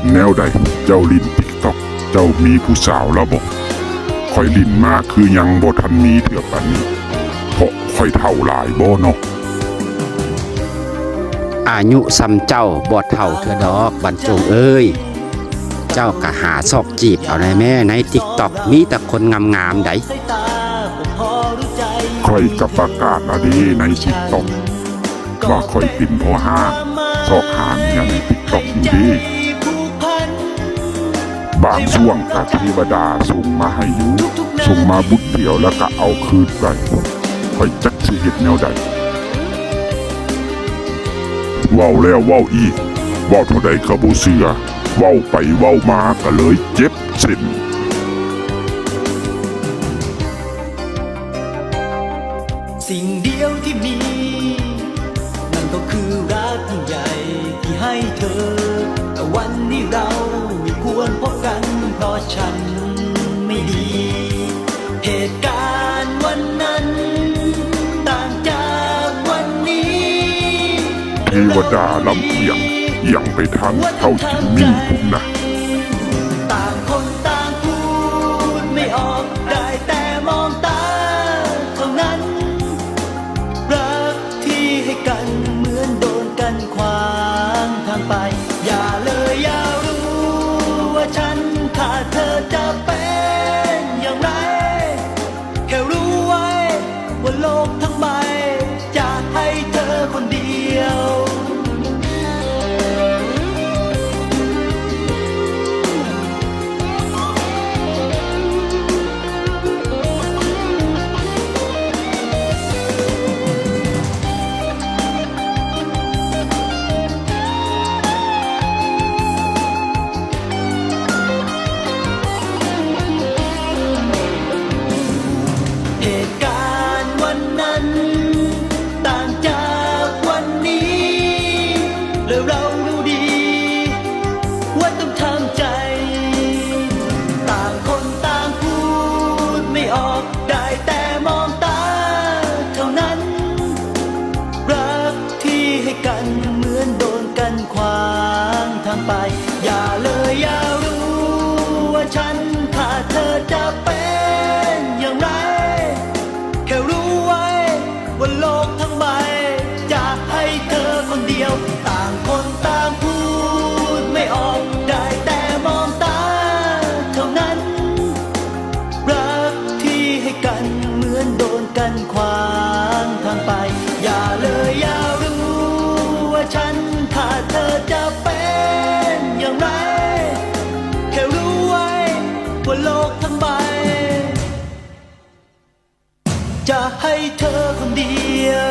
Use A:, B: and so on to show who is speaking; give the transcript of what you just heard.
A: เป็นแนวใด เจ้าลินติ๊กตอก เจ้ามีผู้สาวแล้วบอกคอยลินมาคือยังบ่ทันมีเถื่อปันนี้เพราะคอยเท่าหลายบ่เนาะ
B: อายุซ้ำเจ้าบ่เท่าเธอดอกบรรจงเอ้ย เจ้าก็หาซอกจีบเอาในแม่ในติ๊กต็อกมีแต่คนงามๆได
C: สายตาผมพอรู้ใจ
A: คอยกับประกาศอะเดีในติ๊กตอกว่าคอยเป็นพ่อห้างซอกหาเมียในติ๊กตอกอยู่
C: ใจ
A: ดี
C: ผูกพัน
A: บางช่วงกับเทวดาส่งมาให้อยู่ส่งมาบุดเดียวแล้วก็เอาคืนไปคอยจักสิเฮ็ดแนวใดเว้าแล้วเว้าอีกเว้าเท่าใดก็บ่เชื่อเว้าไปเว้ามาก็เลยเจ็บเส้น
C: สิ่งเดียวที่มี นั่นก็คือรักยิ่งใหญ่ที่ให้เธอแต่วันนี้เรา วรพบกันเพราะฉันไม่ดี เหตุการณ์วันนั้น ต่างจากวันนี้
A: เทวดาลำเอียงเอียงไปทางเท่าที่มีผมนะ
C: ต่างคนต่างพูดไม่ออกได้แต่มองตาเท่านั้น รักที่ให้กันเหมือนโดนกันขวางทางไป อย่าเลยอย่ารู้ว่า ฉันขาดเธอจะไป ทางไป อย่าเลยอย่ารู้ว่าฉันขาดเธอจะเป็นอย่างไร แค่รู้ไว้ว่าโลกทั้งใบจะให้เธอคนเดียว ต่างคนต่างพูดไม่ออกได้แต่มองตาเท่านั้น รักที่ให้กันเหมือนโดนกันขวางทางไป อย่าเลยอย่ารู้ว่าฉัน ให้เธอคนเดียว